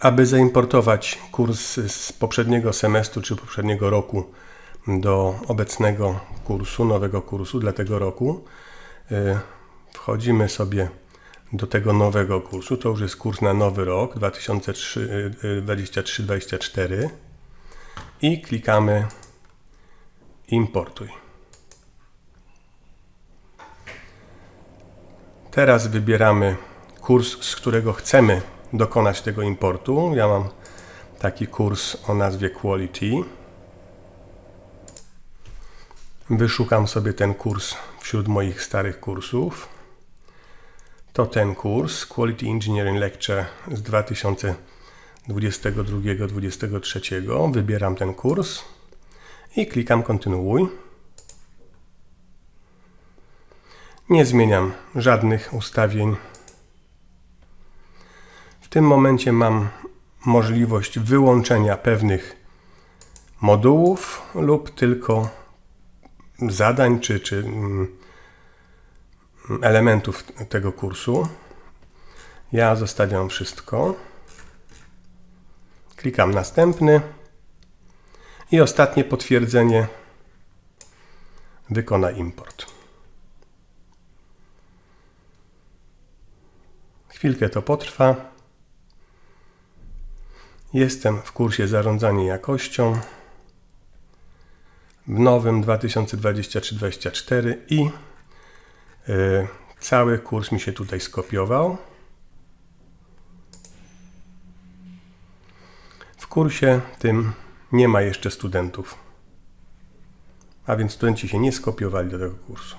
Aby zaimportować kurs z poprzedniego semestru czy poprzedniego roku do obecnego kursu, nowego kursu dla tego roku, y, wchodzimy sobie do tego nowego kursu. To już jest kurs na nowy rok y, 2023-2024 i klikamy importuj. Teraz wybieramy kurs, z którego chcemy dokonać tego importu. Ja mam taki kurs o nazwie Quality. Wyszukam sobie ten kurs wśród moich starych kursów. To ten kurs Quality Engineering Lecture z 2022-2023. Wybieram ten kurs i klikam kontynuuj. Nie zmieniam żadnych ustawień. Tym momencie mam możliwość wyłączenia pewnych modułów lub tylko zadań czy, czy mm, elementów tego kursu. Ja zostawiam wszystko. Klikam następny i ostatnie potwierdzenie wykona import. Chwilkę to potrwa. Jestem w kursie zarządzanie jakością w nowym 2023-2024 i y, cały kurs mi się tutaj skopiował. W kursie tym nie ma jeszcze studentów, a więc studenci się nie skopiowali do tego kursu.